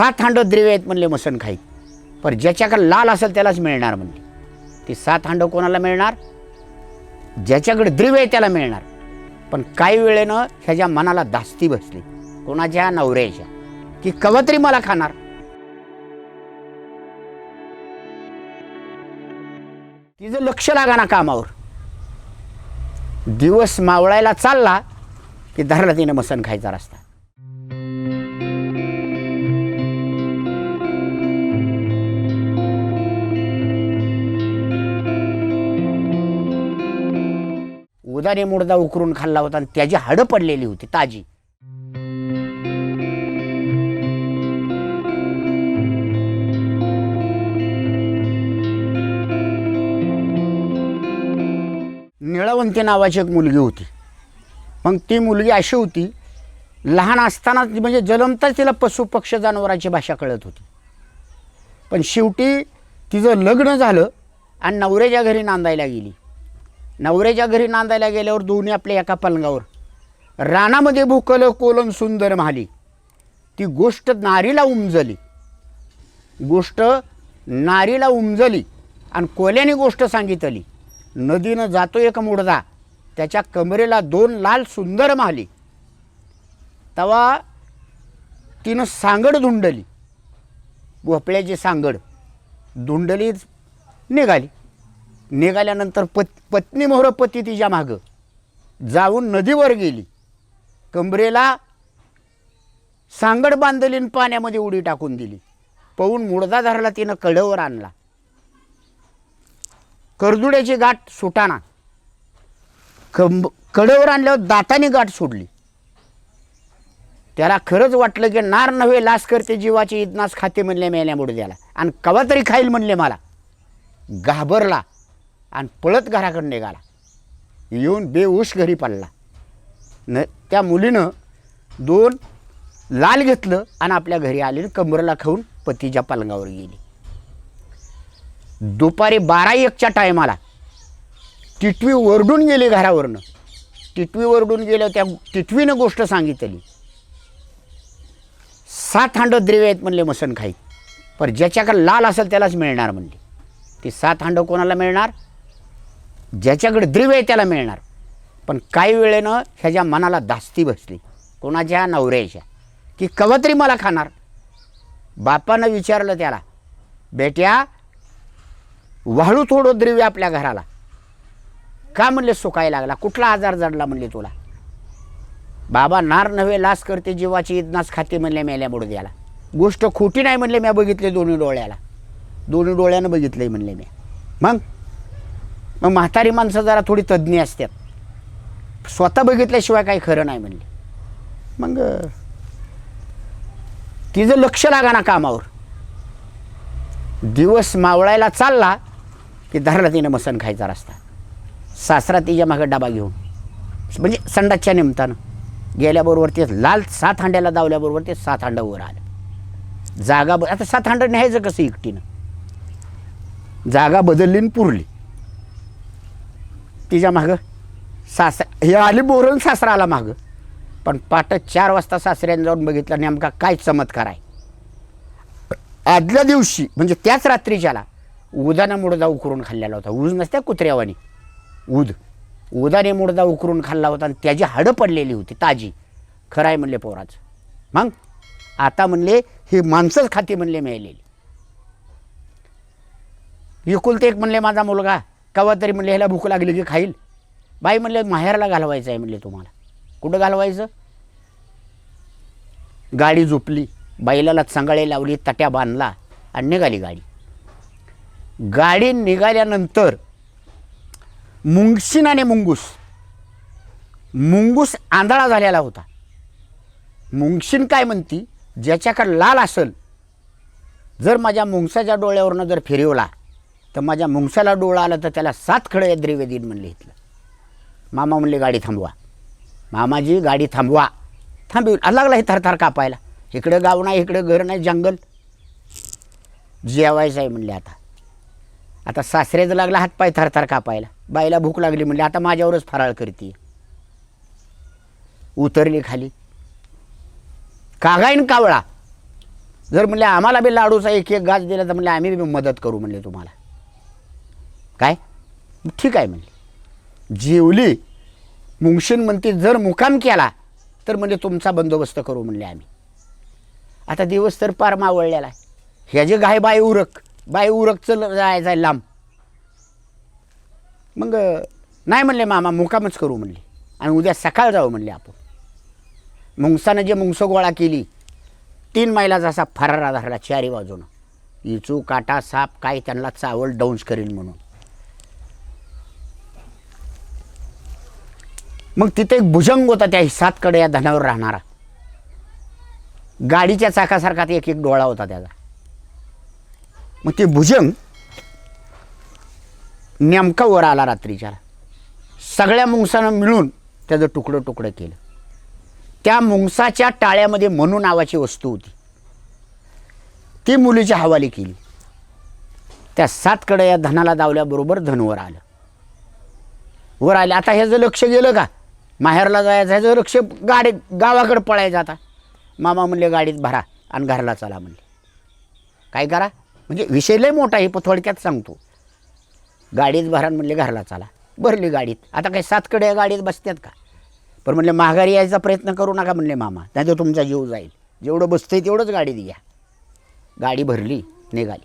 सात हांडो द्रव्य आहेत म्हणले मसन खाई. पर ज्याच्याकडे लाल असेल त्यालाच मिळणार म्हणले. ती सात हांडव कोणाला मिळणार? ज्याच्याकडे द्रव्य आहे त्याला मिळणार. पण काही वेळेनं ह्याच्या मनाला धास्ती बसली. कोणाच्या? नवऱ्याच्या. की कवत्री मला खाणार? तिचं लक्ष लागा कामावर. दिवस मावळायला चालला की धरला तिनं मसन खायचा रस्ता. उदाने मुडदा उकरून खाल्ला होता आणि त्याची हाडं पडलेली होती ताजी. निळवंती नावाची एक मुलगी होती. मग ती मुलगी अशी होती लहान असताना म्हणजे जलमताच तिला पशु पक्ष जनावरांची भाषा कळत होती. पण शेवटी तिचं लग्न झालं आणि नवऱ्याच्या घरी नांदायला गेली. नवऱ्याच्या घरी नांदायला गेल्यावर दोन्ही आपल्या एका पलंगावर. रानामध्ये भुकल कोलन सुंदर महाली ती गोष्ट नारीला उमजली. गोष्ट नारीला उमजली आणि कोल्याने गोष्ट सांगितली. नदीनं जातो एक मुडदा त्याच्या कमरेला दोन लाल सुंदर महाली तवा तिनं सांगड धुंडली. भोपळ्याची सांगड. धुंडली निघाली. निघाल्यानंतर पत पत्नी मोहरपती तिच्या मागं. जाऊन नदीवर गेली. कमरेला सांगड बांधली आणि पाण्यामध्ये उडी टाकून दिली. पाहून मुडदा धरला तिनं कड्यावर आणला. करदुड्याची गाठ सुटाना. कंब कडेवर आणल्यावर दाताने गाठ सोडली. त्याला खरंच वाटलं की नार नव्हे लास करते जीवाची इदनास खाते म्हणले मेल्या मुडद्याला. आणि कवा तरी खाईल म्हणले मला. घाबरला. आणि पळत घराकडं निघाला. येऊन बेऊश घरी पडला. न त्या मुलीनं दोन लाल घेतलं आणि आपल्या घरी आली आणि कमरेला खाऊन पतीच्या पलंगावर गेली. दुपारी बारा एकच्या टायमाला टिटवी ओरडून गेली घरावरनं. टिटवी ओरडून गेलं त्या टिटवीनं गोष्ट सांगितली. सात हांड द्रव्य आहेत म्हणले मसन खाईत. पर ज्याच्याकडे लाल असेल त्यालाच मिळणार म्हणले. ती सात हांड कोणाला मिळणार? ज्याच्याकडे द्रव्य आहे त्याला मिळणार. पण काही वेळेनं ह्याच्या मनाला धास्ती बसली. कोणाच्या? नवऱ्याच्या. की कवत्री मला खाणार. बापानं विचारलं त्याला बेट्या वाळू थोडं द्रव्य आपल्या घराला. का म्हणले सुकायला लागला. कुठला आजार जडला? म्हणले तुला. बाबा नार नव्हे लास करते जीवाची इदनास खाते म्हणले मेल्या बुडद्याला गोष्ट खोटी नाही म्हणले मी बघितले दोन्ही डोळ्याला. दोन्ही डोळ्यानं बघितलंय म्हणले मी मग? मग म्हातारी माणसं जरा थोडी तज्ज्ञ असतात. स्वतः बघितल्याशिवाय काही खरं नाही म्हणले. मग तिचं लक्ष लागा ना कामावर. दिवस मावळायला चालला की धरला तिनं मसन खायचा रस्ता. सासरा तिच्या मागं डबा घेऊन. म्हणजे संडासच्या निमतानं. गेल्याबरोबर ते लाल सात हांड्याला दावल्याबरोबर ते सात हांडं वर आलं. जागा ब आता सात हांडं न्यायचं कसं एकटीनं? जागा बदलली आणि पुरली. तिच्या मागं सासरा हे आली बोरून सासरा आला मागं. पण पाठ चार वाजता सासऱ्याने जाऊन बघितलं नेमका काय चमत्कार आहे. आदल्या दिवशी म्हणजे त्याच रात्रीच्याला उदाना मुडदा उकरून खाल्लेला होता. ऊज नसत्या कुत्र्यावानी. उद उदाने मुडदा उकरून खाल्ला होता आणि त्याची हाडं पडलेली होती ताजी. खरं आहे म्हणले पोराचं. मग? आता म्हणले ही माणसंच खाती म्हणले मिळालेली. एकुलते एक म्हणले माझा मुलगा कवा तरी म्हणले ह्याला भूक लागली की खाईल. बाई म्हणले माहेरला घालवायचं आहे म्हणले तुम्हाला. कुठं घालवायचं? गाडी झोपली बैलाला चांगळे लावली तट्या बांधला आणि निघाली गाडी. गाडी निघाल्यानंतर मुंगशीन आणि मुंगूस मुंगूस आंधळा झालेला होता. मुंगशीन काय म्हणती? ज्याच्याकडं लाल असेल जर माझ्या मुंगसाच्या डोळ्यावरनं जर फिरवला तर माझ्या मुंगसाला डोळा आला तर त्याला सात खडं या द्रिवेदीन म्हणले इथलं. मामा म्हणले गाडी थांबवा. मामाजी गाडी थांबवा. थांबवी लागला हे थरथर कापायला. इकडं गाव नाही इकडं घर नाही जंगल. जेवायचं आहे म्हणले आता. आता सासऱ्याचं लागला हातपाय थरथर कापायला. बाईला भूक लागली म्हणले आता माझ्यावरच फराळ करते. उतरली खाली. कागाईन कावळा. जर म्हणले आम्हाला बी लाडूचा एक एक गाज दिला तर म्हणले आम्ही बी मदत करू म्हणले तुम्हाला. काय? ठीक आहे म्हणले. जेवली. मुंगशीन म्हणते जर मुकाम केला तर म्हणजे तुमचा बंदोबस्त करू म्हणले आम्ही. आता दिवस तर पार मावळलेला आहे. ह्या जे गाय बाय उरक बाय उरक चल जायचं आहे लांब. मग नाही म्हणले मामा मुकामच करू म्हणले. आणि उद्या सकाळ जाऊ म्हणले आपण. मुंगसानं जे मुंगसं गोळा केली तीन मैलाचा असा फरारा धरला चारी बाजूनं. इचू काटा साप काय त्यांना चावल डाऊन्स करीन म्हणून. मग तिथे एक भुजंग होता त्या सातकडे या धनावर राहणारा. गाडीच्या चाकासारखा एक एक डोळा होता त्याचा. मग ते भुजंग नेमका वर आला रात्रीच्या सगळ्या मुंगसानं मिळून त्याचं तुकडं तुकडं केलं. त्या मुंगसाच्या टाळ्यामध्ये मनू नावाची वस्तू होती. ती मुलीची हवाली केली. त्या सातकडे या धनाला दावल्याबरोबर धन वर आलं. वर आले. आता ह्याचं लक्ष गेलं का? माहेरला जायचं आहे लक्ष गाडी गावाकडे पळायचं आता. मामा म्हणले गाडीत भरा आणि घरला चला म्हणले. काय करा? म्हणजे विषय लय मोठा आहे पण थोडक्यात सांगतो. गाडीत भरा म्हणले घरला चला. भरली गाडीत. आता काही सातकडे गाडीत बसतात का? पण म्हणले माघारी यायचा प्रयत्न करू नका म्हणले मामा. नाही तर तुमचा जीव जाईल. जेवढं बसतंय तेवढंच गाडीत घ्या. गाडी भरली निघाली.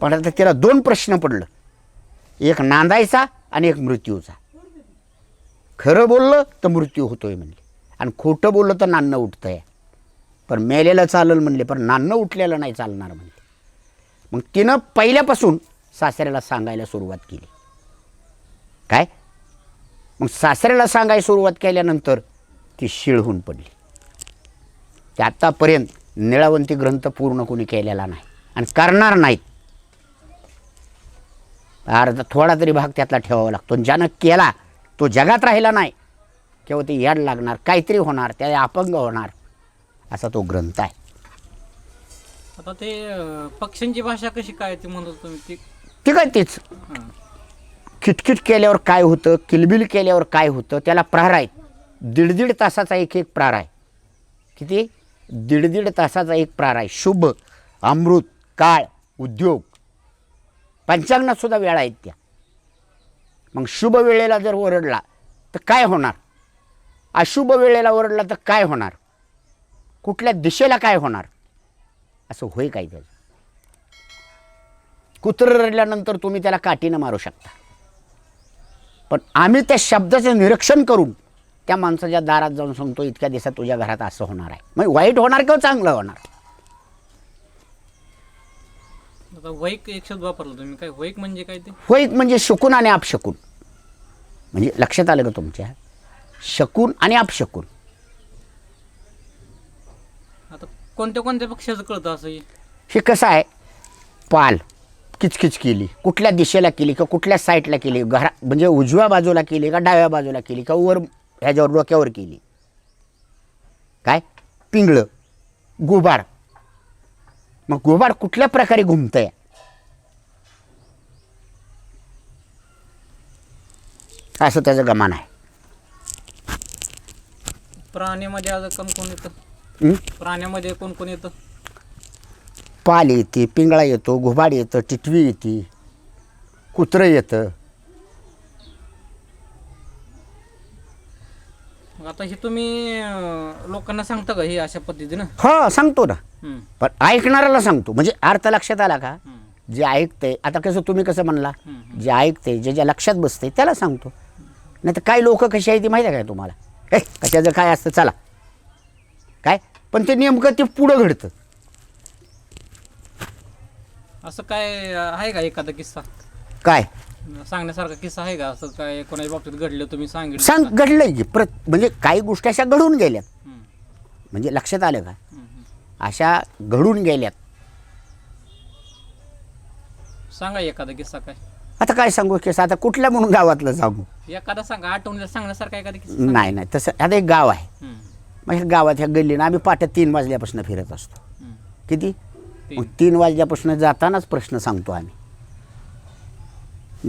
पण आता तिला दोन प्रश्न पडलं. एक नांदायचा आणि एक मृत्यूचा. खरं बोललं तर मृत्यू होतोय म्हणले. आणि खोटं बोललं तर नाणं उठतंय. पण मेलेलं चालेल म्हणले पण नाणं उठलेलं नाही चालणार म्हणले. मग तिनं पहिल्यापासून सासऱ्याला सांगायला सुरुवात केली. काय? मग सासऱ्याला सांगायला सुरुवात केल्यानंतर ती शिळहून होऊन पडली. ते आत्तापर्यंत निळावंती ग्रंथ पूर्ण कोणी केलेला नाही आणि करणार नाहीत. अर्धा थोडा तरी भाग त्यातला ठेवावा लागतो. ज्यानं केला तो जगात राहिला नाही. किंवा ते याड लागणार काहीतरी होणार त्या अपंग होणार असा तो ग्रंथ आहे. आता ते अं, पक्ष्यांची भाषा कशी काय ते म्हणत तुम्ही? ती ठीक आहे तेच? हां. किटकिट केल्यावर काय होतं किलबिल केल्यावर काय होतं त्याला प्रहार आहेत. दीड दीड तासाचा एक एक प्रहार आहे. किती? दीड दीड तासाचा एक प्रहार आहे. शुभ अमृत काळ उद्योग. पंचांगणात सुद्धा वेळा आहेत त्या. मग शुभ वेळेला जर ओरडला तर काय होणार? अशुभ वेळेला ओरडला तर काय होणार? कुठल्या दिशेला काय होणार? असं होय काय त्याचं? कुत्र रडल्यानंतर तुम्ही त्याला काठीनं मारू शकता. पण आम्ही त्या शब्दाचं निरीक्षण करून त्या माणसाच्या दारात जाऊन सांगतो इतक्या दिवसात तुझ्या घरात असं होणार आहे. मग वाईट होणार किंवा चांगलं होणार? आता वैक एक शब्द वापरला तुम्ही. काय वैक म्हणजे काय ते? होईक म्हणजे शकून आणि अपशकून म्हणजे लक्षात आलं का तुमच्या? शकून आणि अपशकून आता कोणत्या कोणत्या पक्षाचं कळतं असं हे? हे कसं आहे? पाल. किचकिच केली. कुठल्या दिशेला केली का कुठल्या साईडला केली? घरा म्हणजे उजव्या बाजूला केली का डाव्या बाजूला केली का वर ह्याच्यावर डोक्यावर केली? काय? पिंगळं. गोबार. मग गोबार कुठल्या प्रकारे घुमतंय? असं त्याचं गमान आहे. प्राण्यामध्ये आज कोण कोण येतं? हं? प्राण्यामध्ये कोण कोण येतं? पाल येते पिंगळा येतो घुबाड येतं टिटवी येते कुत्रं येतं. मग आता हे तुम्ही अं, लोकांना सांगता का हे अशा पद्धतीनं? हो सांगतो ना. हं, पण ऐकणाऱ्याला सांगतो. म्हणजे अर्थ लक्षात आला का? जे ऐकते आता कसं तुम्ही कसं म्हणला? जे ऐकते जे ज्या लक्षात बसते त्याला सांगतो. नाही तर काही लोक कशी आहे ती माहिती आहे काय तुम्हाला? ए कशाचं काय असतं? चला. काय? पण ते नेमकं ते पुढं घडतं. असं काय आहे का एखादा किस्सा? काय? सांगण्यासारखा किस्सा आहे का? असं काय कोणाच्या बाबतीत घडलं तुम्ही सांगितलं? सांग घडलंय की. प्रत म्हणजे काही गोष्टी अशा घडून गेल्यात. हं, म्हणजे लक्षात आलं का? हं, हं. अशा घडून गेल्यात. सांगा एखादा किस्सा काय? आता काय सांगू की आता कुठल्या म्हणून गावातलं सांगू? एखादा सांगा आठवणीला सांगण्यासारखा एखादा किस्सा नाही नाही तसं आता एक गाव आहे. मग ह्या गावात ह्या गल्लीनं आम्ही पाट्या तीन वाजल्यापासून फिरत असतो. किती? तीन. मग तीन वाजल्यापासून जातानाच प्रश्न सांगतो आम्ही.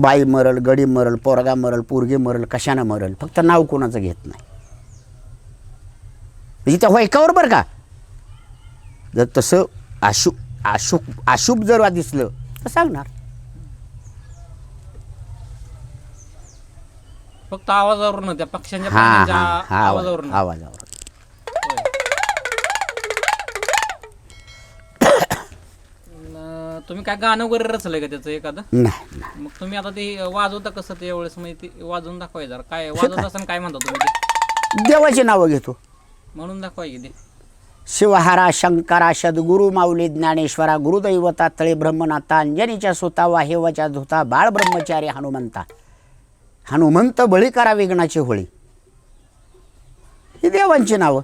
बाई मरल गडी मरल पोरगा मरल पोरगी मरल कशानं मरल? फक्त नाव कोणाचं घेत नाही. म्हणजे त्या व्हायकावर बरं का? जर तसं अशुभ अशुभ अशुभ जर दिसलं तर सांगणार. फक्त आवाजावरून त्या पक्ष्यांच्या हा प्राण्यांच्या हा हा आवाज आवाजावरून. आवाजावर अं, तुम्ही काय गाणं वगैरे रचलंय का त्याचं एखादं? नाही नाही. मग तुम्ही आता ते वाजवता कसं ते एवढेच म्हणजे ते वाजवून दाखवाय जरा. काय वाजवत असताना काय म्हणता तुम्ही ते? देवाची नावं घेतो. म्हणून दाखवाय की ते. शिवहारा शंकरा सद्गुरु माऊली ज्ञानेश्वरा गुरुदैवता तळे ब्रह्मनाथा अंजनीच्या सुता वाहेवाच्या धुता बाळ ब्रह्मचारी हनुमंता. हनुमंत बळी करा विघ्नाची होळी. ही देवांची नावं.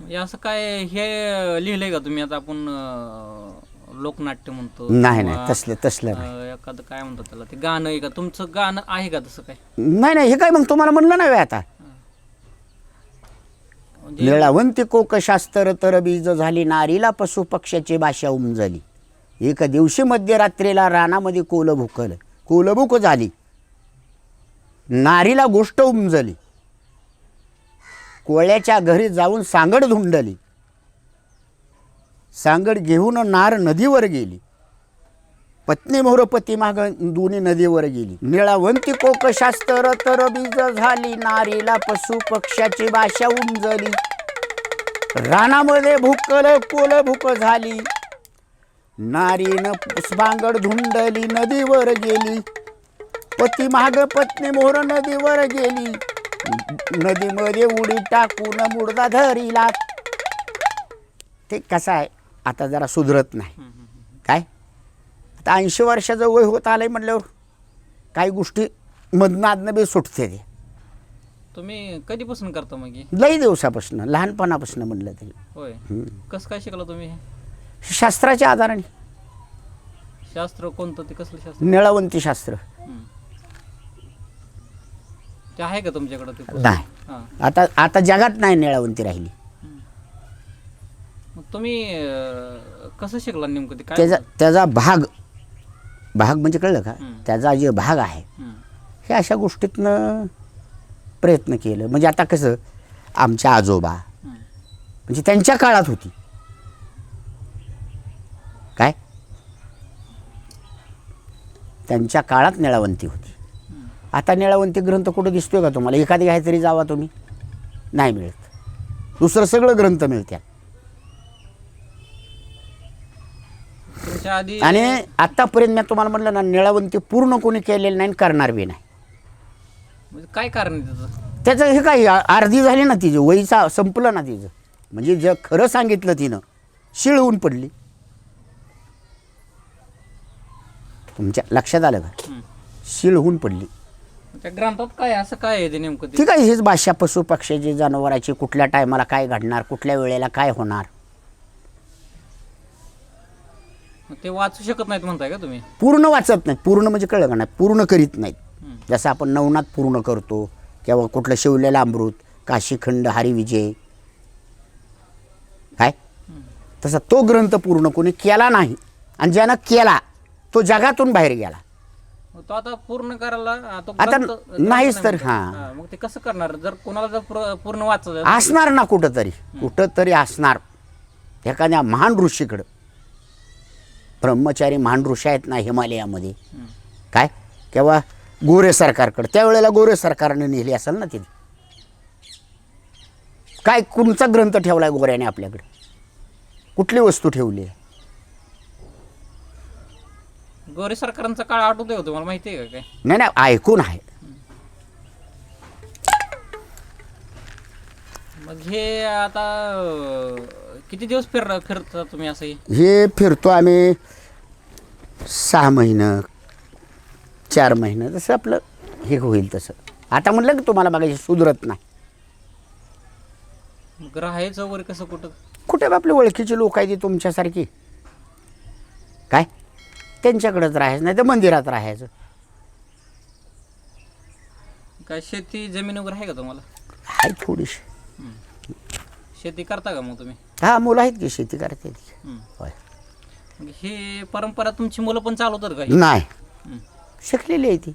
म्हणजे असं काय हे लिहिलंय का तुम्ही? आता आपण अं, लोकनाट्य म्हणतो नाही नाही तसलं तसलं नाही. अं, एखादं काय म्हणतात त्याला? ते गाणं आहे का? तुमचं गाणं आहे का तसं काय? नाही नाही हे काय मग तुम्हाला म्हणलं नाही आता? म्हणजे निळावंती कोकशास्त्र तर बीज झाली नारीला पशु पक्ष्याची भाषा उमजली. एक दिवशी मध्यरात्रीला रानामध्ये कोल भुकल. कुलबुक झाली. नारीला गोष्ट उमजली. कोळ्याच्या घरी जाऊन सांगड धुंडली. सांगड घेऊन नार नदीवर गेली. पत्नी मोरपती माग दोन्ही नदीवर गेली. निळावंती कोकशास्त्र तर बीज झाली. नारीला पशु पक्ष्याची भाषा उमजली. रानामध्ये भुकल कोल भूक झाली. नारीनं पुष्पांगड धुंडली नदीवर गेली. पती माग पत्नी मोर नदीवर गेली. नदीमध्ये उडी टाकून मुडदा धरिला. ते कसं आहे? आता जरा सुधरत नाही. काय? आता ऐंशी वर्षाचं वय होत आलंय म्हटल्यावर काही गोष्टी मधनादनं बी सुटते ते. तुम्ही कधीपासून करता मग? लई दिवसापासून लहानपणापासून म्हणलं तरी. होय. कसं काय शिकला तुम्ही शास्त्राच्या आधाराने. शास्त्र कोणतं ते कसलं शास्त्र? निळावंती शास्त्र. ते आहे का तुमच्याकडं ते पुस्तक? नाही. हां. आता आता जगात नाही निळावंती राहिली. मग तुम्ही अं, कसं शिकला नेमकं ते? काय त्याचा त्याचा भाग भाग म्हणजे कळलं का. त्याचा जे भाग आहे हम्म. हे अशा गोष्टीतनं प्रयत्न केलं. म्हणजे आता कसं आमच्या आजोबा हम्म. म्हणजे त्यांच्या काळात होती. त्यांच्या काळात निळावंती होती. आता निळावंती ग्रंथ कुठं दिसतोय का तुम्हाला? एखादी घ्याय तरी जावा तुम्ही. नाही मिळत. दुसरं सगळं ग्रंथ मिळत्या आणि आतापर्यंत मी तुम्हाला म्हटलं ना निळावंती पूर्ण कोणी केलेलं नाही आणि करणार बी नाही. म्हणजे काय कारण त्याचं? हे काय अर्धी झाली ना तिचं वयीचा संपलं ना तिचं. म्हणजे जर खरं सांगितलं तिनं शिळ होऊन पडली. तुमच्या लक्षात आलं का. शिळ होऊन पडली. त्या ग्रंथात काय? असं काय आहे ते नेमकं ते? ठीक आहे हेच भाषा पशु पक्ष्याची जनावराची कुठल्या टायमाला काय घडणार कुठल्या वेळेला काय होणार? मग ते वाचू शकत नाहीत म्हणताय का तुम्ही? पूर्ण वाचत नाही पूर्ण म्हणजे कळलं का नाही? पूर्ण करीत नाहीत. जसं आपण नवनाथ पूर्ण करतो किंवा कुठलं शिवलेलं अमृत काशीखंड हरिविजय. काय? तसा तो ग्रंथ पूर्ण कोणी केला नाही. आणि ज्यानं केला तो जगातून बाहेर गेला. मग तो आता पूर्ण करायला आ, तो आता ग्रंथ- ग्रंथ नाहीच तर, हां. हां, मग ते कसं करणार? जर कोणाला जर पूर- पूर्ण वाचत असणार ना कुठंतरी. कुठंतरी असणार. एखाद्या महान ऋषीकडं. ब्रह्मचारी महान ऋषी आहेत ना हिमालयामध्ये. काय? किंवा गोरे सरकारकडं. त्यावेळेला गोरे सरकारने नेली असेल ना तिथे काय कोणचा ग्रंथ ठेवलाय गोऱ्याने आपल्याकडे? कुठली वस्तू ठेवली आहे? गोरे सरकारांचा काळ आठवतोय का तुम्हाला? माहिती आहे का काय? नाही नाही ऐकून आहे. मग हे आता अं, किती दिवस फिर फिरता तुम्ही असं हे? हे फिरतो आम्ही सहा महिनं चार महिनं तसं आपलं हे होईल तसं. आता म्हटलं की तुम्हाला बघायची सुधरत नाही. मग राहायचं वगैरे कसं कुठं? कुठे बा आपली ओळखीची लोक आहे ती तुमच्यासारखी. काय? त्यांच्याकडेच राहायचं नाही तर मंदिरात राहायचं काय शेती जमीन वगैरे आहे का तुम्हाला आहे थोडीशी शेती करता का मग तुम्ही हा मुलं आहेत की शेती करते. हम्म. होय मग हे परंपरा तुमची मुलं पण चालवतात का ही? नाही हम्म. शिकलेली आहे ती